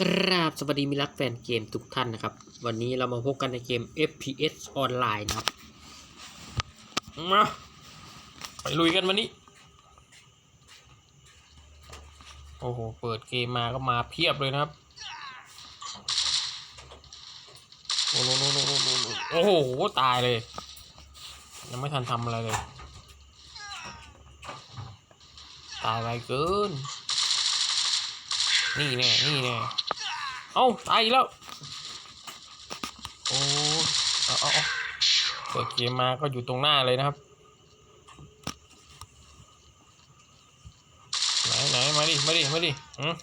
กราบสวัสดีมิรักแฟนเกมทุกท่านนะครับ วันนี้เรามาพบกันในเกม FPS ออนไลน์นะครับ มาไปลุยกันวันนี้ โอ้โห เปิดเกมมาก็มาเพียบเลยนะครับ โอ้โหโอ้โหโอ้โหโอ้โหตายเลย ยังไม่ทันทำอะไรเลย ตายไปเกินนี่แน่นี่แน่ เอ้าตายอีกแล้ว โอ้เอาเอาเอาเปิดเกมมาก็อยู่ตรงหน้าเลยนะครับ ไหนไหนมาดิ มาดิ มาดิอืม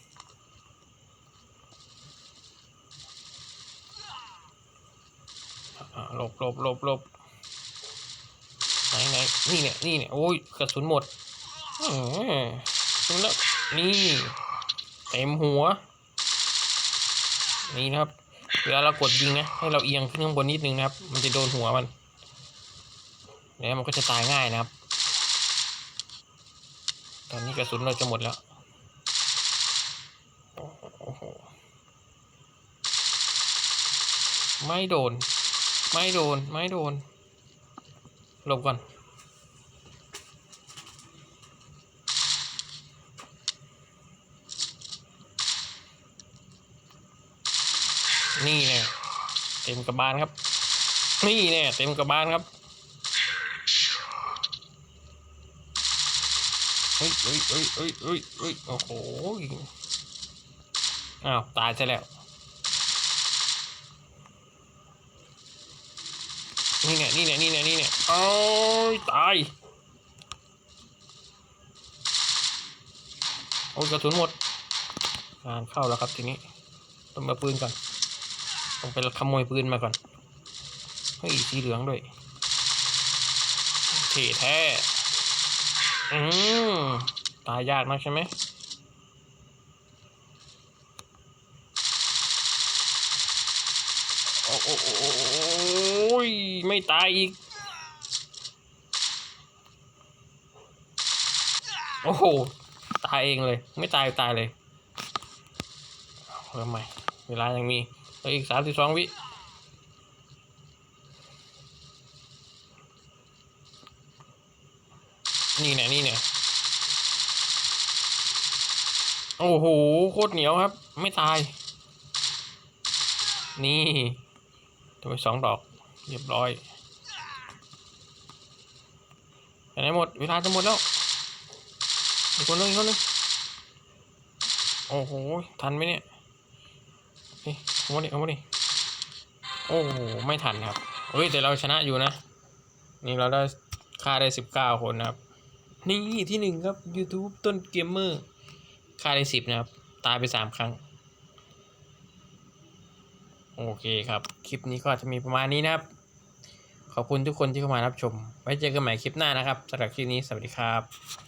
อะหลบหลบหลบหลบไหนไหนนี่เนี่ย นี่เนี่ย โอ้ยกระสุนหมดอืมสุนแล้วนี่ เต็มหัว นี่นะครับ เวลาเรากดยิงนะให้เราเอียงขึ้นข้างบนนิดนึงนะครับ มันจะโดนหัวมันแล้วมันก็จะตายง่ายนะครับ ตอนนี้กระสุนเราจะหมดแล้วโอ้โหไม่โดน ไม่โดน ไม่โดน หลบก่อน นี่แน่เต็มกระบาลครับ นี่แน่เต็มกระบาลครับเฮ้ยเฮ้ยเฮ้ยเฮ้ยเฮ้ยเฮ้ยโอ้โหอ้าวตายซะแล้ว นี่เนี่ยนี่เนี่ยนี่เนี่ยนี่เนี่ยโอ้ยตาย โอ้ยกระสุนหมดงานเข้าแล้วครับทีนี้ ต้องมาปืนก่อน ต้องไปขโมยปืนมาก่อน เฮ้ยสีเหลืองด้วยเท่แท้ อืมตายยากนักใช่ไหมโอ้โอ้โอ้ยไม่ตายอีก โอ้โห ตายเองเลย ไม่ตายตายเลยเริ่มใหม่ เวลายังมี ลืออีกสามสิบสองวินี่เนี่ยนี่เนี่ยโอ้โหโคตรเหนียวครับ ไม่ตาย นี่ตัวไปสองดอกเรียบร้อยไปไหนหมด เวลาจะหมดแล้วอีกคนนึงอีกคนนึงโอ้โห ทันไหมเนี่ย เฮ้ยเอามาดิเอามาดิโอ้โหไม่ทันครับเฮ้ยแต่เราชนะอยู่นะ นี่เราได้ค่าได้สิบเก้าคนนะครับ นี่ที่หนึ่งครับ YouTube ต้นเกมเมอร์ค่าได้สิบนะครับ ตายไปสามครั้ง โอเคครับ คลิปนี้ก็จะมีประมาณนี้นะครับ ขอบคุณทุกคนที่เข้ามารับชม ไว้เจอกันใหม่คลิปหน้านะครับสำหรับคลิปนี้สวัสดีครับ